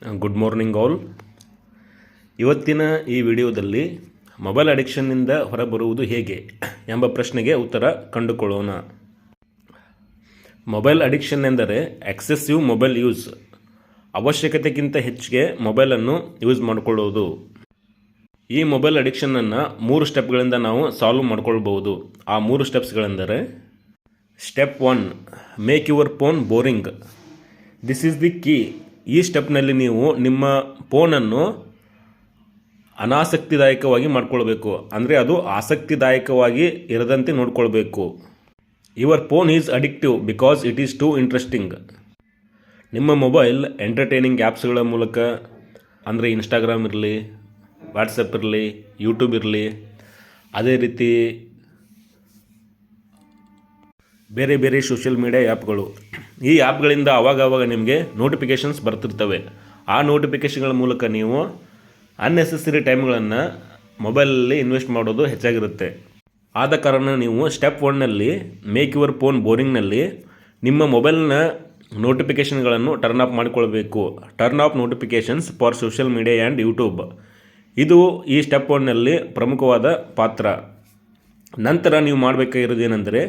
Good morning all ಇವತ್ತಿನ ಈ ವಿಡಿಯೋದಲ್ಲಿ ಮೊಬೈಲ್ ಅಡಿಕ್ಷನ್ನಿಂದ ಹೊರಬರುವುದು ಹೇಗೆ ಎಂಬ ಪ್ರಶ್ನೆಗೆ ಉತ್ತರ ಕಂಡುಕೊಳ್ಳೋಣ. ಮೊಬೈಲ್ ಅಡಿಕ್ಷನ್ ಎಂದರೆ ಎಕ್ಸೆಸಿವ್ ಮೊಬೈಲ್ ಯೂಸ್ ಅವಶ್ಯಕತೆಗಿಂತ ಹೆಚ್ಚಿಗೆ ಮೊಬೈಲನ್ನು ಯೂಸ್ ಮಾಡಿಕೊಳ್ಳೋದು. ಈ ಮೊಬೈಲ್ ಅಡಿಕ್ಷನನ್ನು ಮೂರು ಸ್ಟೆಪ್ಗಳಿಂದ ನಾವು ಸಾಲ್ವ್ ಮಾಡಿಕೊಳ್ಬಹುದು. ಆ ಮೂರು ಸ್ಟೆಪ್ಸ್ಗಳೆಂದರೆ step one make your phone boring this is the key ಈ ಸ್ಟೆಪ್ನಲ್ಲಿ ನೀವು ನಿಮ್ಮ ಫೋನನ್ನು ಅನಾಸಕ್ತಿದಾಯಕವಾಗಿ ಮಾಡ್ಕೊಳ್ಬೇಕು. ಅಂದರೆ ಅದು ಆಸಕ್ತಿದಾಯಕವಾಗಿ ಇರದಂತೆ ನೋಡ್ಕೊಳ್ಬೇಕು. Your phone is addictive because it is too interesting ನಿಮ್ಮ ಮೊಬೈಲ್ ಎಂಟರ್ಟೈನಿಂಗ್ ಆ್ಯಪ್ಸ್ಗಳ ಮೂಲಕ, ಅಂದರೆ ಇನ್ಸ್ಟಾಗ್ರಾಮ್ ಇರಲಿ ವಾಟ್ಸಪ್ ಇರಲಿ ಯೂಟ್ಯೂಬ್ ಇರಲಿ, ಅದೇ ರೀತಿ ಬೇರೆ ಬೇರೆ ಸೋಷಿಯಲ್ ಮೀಡಿಯಾ ಆ್ಯಪ್ಗಳು ಈ ಆ್ಯಪ್ಗಳಿಂದ ಅವಾಗವಾಗ ನಿಮಗೆ ನೋಟಿಫಿಕೇಷನ್ಸ್ ಬರ್ತಿರ್ತವೆ. ಆ ನೋಟಿಫಿಕೇಷನ್ಗಳ ಮೂಲಕ ನೀವು ಅನ್ನೆಸೆಸರಿ ಟೈಮ್ಗಳನ್ನು ಮೊಬೈಲಲ್ಲಿ ಇನ್ವೆಸ್ಟ್ ಮಾಡೋದು ಹೆಚ್ಚಾಗಿರುತ್ತೆ. ಆದ ಕಾರಣ ನೀವು ಸ್ಟೆಪ್ ಒನ್ನಲ್ಲಿ ಮೇಕ್ ಯುವರ್ ಫೋನ್ ಬೋರಿಂಗ್ನಲ್ಲಿ ನಿಮ್ಮ ಮೊಬೈಲ್ನ ನೋಟಿಫಿಕೇಷನ್ಗಳನ್ನು ಟರ್ನ್ ಆಫ್ ಮಾಡಿಕೊಳ್ಬೇಕು. Turn off notifications for social media and YouTube ಇದು ಈ ಸ್ಟೆಪ್ ಒನ್ನಲ್ಲಿ ಪ್ರಮುಖವಾದ ಪಾತ್ರ. ನಂತರ ನೀವು ಮಾಡಬೇಕಾಗಿರೋದು ಏನಂದರೆ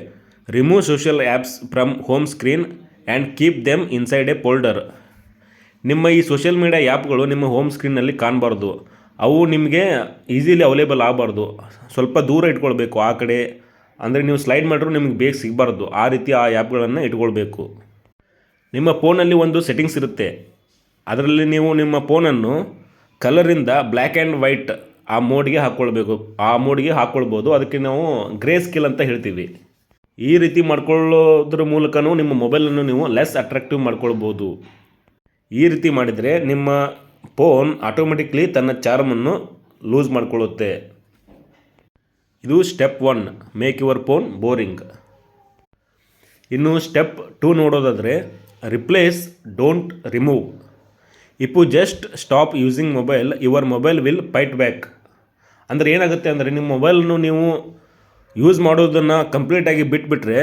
remove social apps from home screen and keep them inside a folder ನಿಮ್ಮ ಈ ಸೋಷಿಯಲ್ ಮೀಡಿಯಾ ಆ್ಯಪ್ಗಳು ನಿಮ್ಮ ಹೋಮ್ ಸ್ಕ್ರೀನಲ್ಲಿ ಕಾಣಬಾರ್ದು. ಅವು ನಿಮಗೆ ಈಸಿಲಿ ಅವೈಲೇಬಲ್ ಆಗಬಾರ್ದು. ಸ್ವಲ್ಪ ದೂರ ಇಟ್ಕೊಳ್ಬೇಕು ಆ ಕಡೆ. ಅಂದರೆ ನೀವು ಸ್ಲೈಡ್ ಮಾಡಿದ್ರು ನಿಮಗೆ ಬೇಗ ಸಿಗಬಾರ್ದು. ಆ ರೀತಿ ಆ ಆ್ಯಪ್ಗಳನ್ನು ಇಟ್ಕೊಳ್ಬೇಕು. ನಿಮ್ಮ ಫೋನಲ್ಲಿ ಒಂದು ಸೆಟ್ಟಿಂಗ್ಸ್ ಇರುತ್ತೆ. ಅದರಲ್ಲಿ ನೀವು ನಿಮ್ಮ ಫೋನನ್ನು ಕಲರಿಂದ ಬ್ಲ್ಯಾಕ್ ಆ್ಯಂಡ್ ವೈಟ್ ಆ ಮೋಡ್ಗೆ ಹಾಕ್ಕೊಳ್ಬೇಕು. ಆ ಮೋಡ್ಗೆ ಹಾಕ್ಕೊಳ್ಬೋದು. ಅದಕ್ಕೆ ನಾವು ಗ್ರೇ ಸ್ಕಿಲ್ ಅಂತ ಹೇಳ್ತೀವಿ. ಈ ರೀತಿ ಮಾಡ್ಕೊಳ್ಳೋದ್ರ ಮೂಲಕನೂ ನಿಮ್ಮ ಮೊಬೈಲನ್ನು ನೀವು ಲೆಸ್ ಅಟ್ರಾಕ್ಟಿವ್ ಮಾಡ್ಕೊಳ್ಬೋದು. ಈ ರೀತಿ ಮಾಡಿದರೆ ನಿಮ್ಮ ಫೋನ್ ಆಟೋಮೆಟಿಕ್ಲಿ ತನ್ನ ಚಾರ್ಮನ್ನು ಲೂಸ್ ಮಾಡಿಕೊಳ್ಳುತ್ತೆ. ಇದು step one make your phone boring ಇನ್ನು ಸ್ಟೆಪ್ ಟೂ ನೋಡೋದಾದರೆ replace don't remove if just stop using mobile your mobile will fight back ಅಂದರೆ ಏನಾಗುತ್ತೆ ಅಂದರೆ ನಿಮ್ಮ ಮೊಬೈಲನ್ನು ನೀವು ಯೂಸ್ ಮಾಡೋದನ್ನು ಕಂಪ್ಲೀಟಾಗಿ ಬಿಟ್ಬಿಟ್ರೆ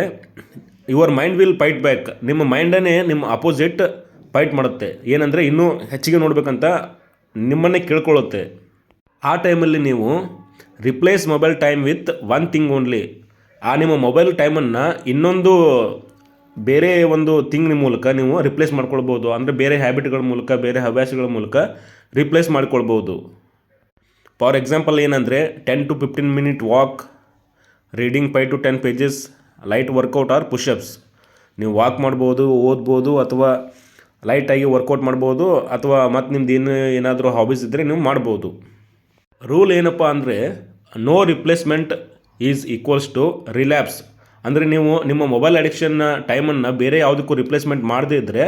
your mind will fight back ನಿಮ್ಮ ಮೈಂಡನ್ನೇ ನಿಮ್ಮ ಅಪೋಸಿಟ್ ಫೈಟ್ ಮಾಡುತ್ತೆ. ಏನಂದರೆ ಇನ್ನೂ ಹೆಚ್ಚಿಗೆ ನೋಡಬೇಕಂತ ನಿಮ್ಮನ್ನೇ ಕೇಳ್ಕೊಳ್ಳುತ್ತೆ. ಆ ಟೈಮಲ್ಲಿ ನೀವು replace mobile time with one thing only ಆ ನಿಮ್ಮ ಮೊಬೈಲ್ ಟೈಮನ್ನು ಇನ್ನೊಂದು ಬೇರೆ ಒಂದು ಥಿಂಗ್ ಮೂಲಕ ನೀವು ರಿಪ್ಲೇಸ್ ಮಾಡ್ಕೊಳ್ಬೋದು. ಅಂದರೆ ಬೇರೆ ಹ್ಯಾಬಿಟ್ಗಳ ಮೂಲಕ, ಬೇರೆ ಹವ್ಯಾಸಗಳ ಮೂಲಕ ರಿಪ್ಲೇಸ್ ಮಾಡ್ಕೊಳ್ಬೋದು. ಫಾರ್ ಎಕ್ಸಾಂಪಲ್ ಏನಂದರೆ ten to fifteen minute walk reading five to ten pages light workout or pushups ನೀವು ವಾಕ್ ಮಾಡ್ಬೋದು, ಓದ್ಬೋದು ಅಥವಾ ಲೈಟಾಗಿ ವರ್ಕೌಟ್ ಮಾಡ್ಬೋದು ಅಥವಾ ಮತ್ತು ನಿಮ್ದು ಏನು, ಏನಾದರೂ ಹಾಬೀಸ್ ಇದ್ದರೆ ನೀವು ಮಾಡ್ಬೋದು. ರೂಲ್ ಏನಪ್ಪ ಅಂದರೆ no replacement is equals to relapse ಅಂದರೆ ನೀವು ನಿಮ್ಮ ಮೊಬೈಲ್ ಅಡಿಕ್ಷನ್ ಟೈಮನ್ನು ಬೇರೆ ಯಾವುದಕ್ಕೂ ರಿಪ್ಲೇಸ್ಮೆಂಟ್ ಮಾಡದೇ ಇದ್ದರೆ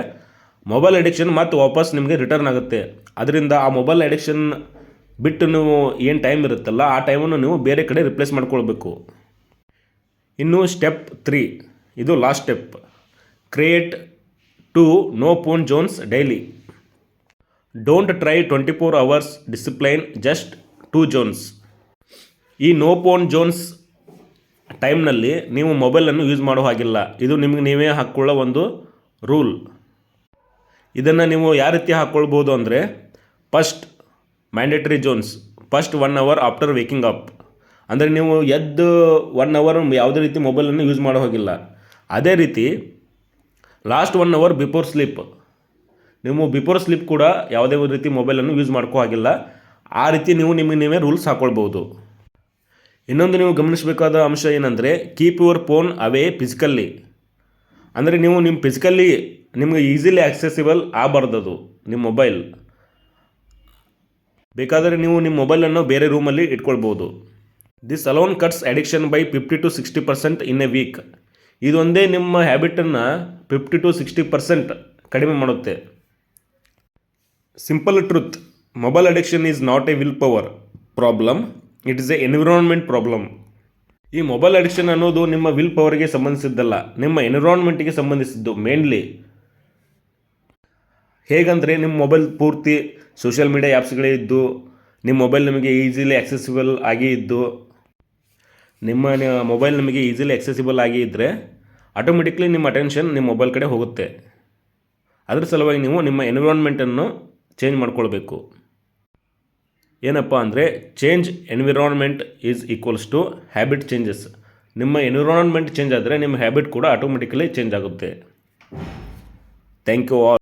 ಮೊಬೈಲ್ ಅಡಿಕ್ಷನ್ ಮತ್ತು ವಾಪಸ್ ನಿಮಗೆ ರಿಟರ್ನ್ ಆಗುತ್ತೆ. ಅದರಿಂದ ಆ ಮೊಬೈಲ್ ಅಡಿಕ್ಷನ್ ಬಿಟ್ಟು ನೀವು ಏನು ಟೈಮ್ ಇರುತ್ತಲ್ಲ, ಆ ಟೈಮನ್ನು ನೀವು ಬೇರೆ ಕಡೆ ರಿಪ್ಲೇಸ್ ಮಾಡ್ಕೊಳ್ಬೇಕು. ಇನ್ನು ಸ್ಟೆಪ್ ತ್ರೀ ಇದು last step create two no phone zones daily don't try twenty four hours discipline just two zones ಈ ನೋ ಪೋನ್ ಜೋನ್ಸ್ ಟೈಮ್ನಲ್ಲಿ ನೀವು ಮೊಬೈಲನ್ನು ಯೂಸ್ ಮಾಡೋ ಹಾಗಿಲ್ಲ. ಇದು ನಿಮಗೆ ನೀವೇ ಹಾಕ್ಕೊಳ್ಳೋ ಒಂದು ರೂಲ್ ಇದನ್ನು ನೀವು ಯಾವ ರೀತಿ ಹಾಕ್ಕೊಳ್ಬೋದು ಅಂದರೆ first mandatory zones first one hour after waking up ಅಂದರೆ ನೀವು ಎದ್ದು ಒನ್ ಅವರ್ ಯಾವುದೇ ರೀತಿ ಮೊಬೈಲನ್ನು ಯೂಸ್ ಮಾಡೋ ಹೋಗಿಲ್ಲ. ಅದೇ ರೀತಿ last one hour before sleep ನೀವು ಬಿಫೋರ್ ಸ್ಲೀಪ್ ಕೂಡ ಯಾವುದೇ ರೀತಿ ಮೊಬೈಲನ್ನು ಯೂಸ್ ಮಾಡ್ಕೋ ಹಾಗಿಲ್ಲ. ಆ ರೀತಿ ನೀವು ನಿಮಗೆ ನೀವೇ ರೂಲ್ಸ್ ಹಾಕ್ಕೊಳ್ಬೋದು ಇನ್ನೊಂದು ನೀವು ಗಮನಿಸಬೇಕಾದ ಅಂಶ ಏನಂದರೆ keep your phone away physically ಅಂದರೆ ನೀವು ನಿಮ್ಮ ಫಿಸಿಕಲ್ಲಿ ನಿಮಗೆ ಈಸಿಲಿ ಆಕ್ಸೆಸಿಬಲ್ ಆಗಬಾರ್ದದು ನಿಮ್ಮ ಮೊಬೈಲ್ ಬೇಕಾದರೆ ನೀವು ನಿಮ್ಮ ಮೊಬೈಲನ್ನು ಬೇರೆ ರೂಮಲ್ಲಿ ಇಟ್ಕೊಳ್ಬೋದು this alone cuts addiction by fifty to sixty percent in a week ಇದೊಂದೇ ನಿಮ್ಮ ಹ್ಯಾಬಿಟನ್ನು ಫಿಫ್ಟಿ ಟು ಸಿಕ್ಸ್ಟಿ ಪರ್ಸೆಂಟ್ ಕಡಿಮೆ ಮಾಡುತ್ತೆ. Simple truth mobile addiction is not a will power problem it is a environment problem ಈ mobile addiction ಅನ್ನೋದು ನಿಮ್ಮ will ಪವರ್ಗೆ ಸಂಬಂಧಿಸಿದ್ದಲ್ಲ, ನಿಮ್ಮ ಎನ್ವಿರಾನ್ಮೆಂಟಿಗೆ ಸಂಬಂಧಿಸಿದ್ದು ಮೇನ್ಲಿ ಹೇಗಂದರೆ ನಿಮ್ಮ ಮೊಬೈಲ್ ಪೂರ್ತಿ ಸೋಷಿಯಲ್ ಮೀಡಿಯಾ ಆ್ಯಪ್ಸ್ಗಳೇ ಇದ್ದು, ನಿಮ್ಮ ಮೊಬೈಲ್ ನಿಮಗೆ ಈಸಿಲಿ ಆಕ್ಸೆಸಿಬಲ್ ಆಗಿ ಇದ್ದು ನಿಮ್ಮ ಮೊಬೈಲ್ ನಿಮಗೆ ಈಸಿಲಿ ಎಕ್ಸೆಸಿಬಲ್ ಆಗಿ ಇದ್ದರೆ ಆಟೋಮೆಟಿಕ್ಲಿ ನಿಮ್ಮ ಅಟೆನ್ಷನ್ ನಿಮ್ಮ ಮೊಬೈಲ್ ಕಡೆ ಹೋಗುತ್ತೆ. ಅದರ ಸಲುವಾಗಿ ನೀವು ನಿಮ್ಮ ಎನ್ವಿರಾನ್ಮೆಂಟನ್ನು ಚೇಂಜ್ ಮಾಡ್ಕೊಳ್ಬೇಕು. ಏನಪ್ಪ ಅಂದರೆ change environment is equals to habit changes ನಿಮ್ಮ ಎನ್ವಿರಾನ್ಮೆಂಟ್ ಚೇಂಜ್ ಆದರೆ ನಿಮ್ಮ ಹ್ಯಾಬಿಟ್ ಕೂಡ ಆಟೋಮೆಟಿಕಲಿ ಚೇಂಜ್ ಆಗುತ್ತೆ. Thank you all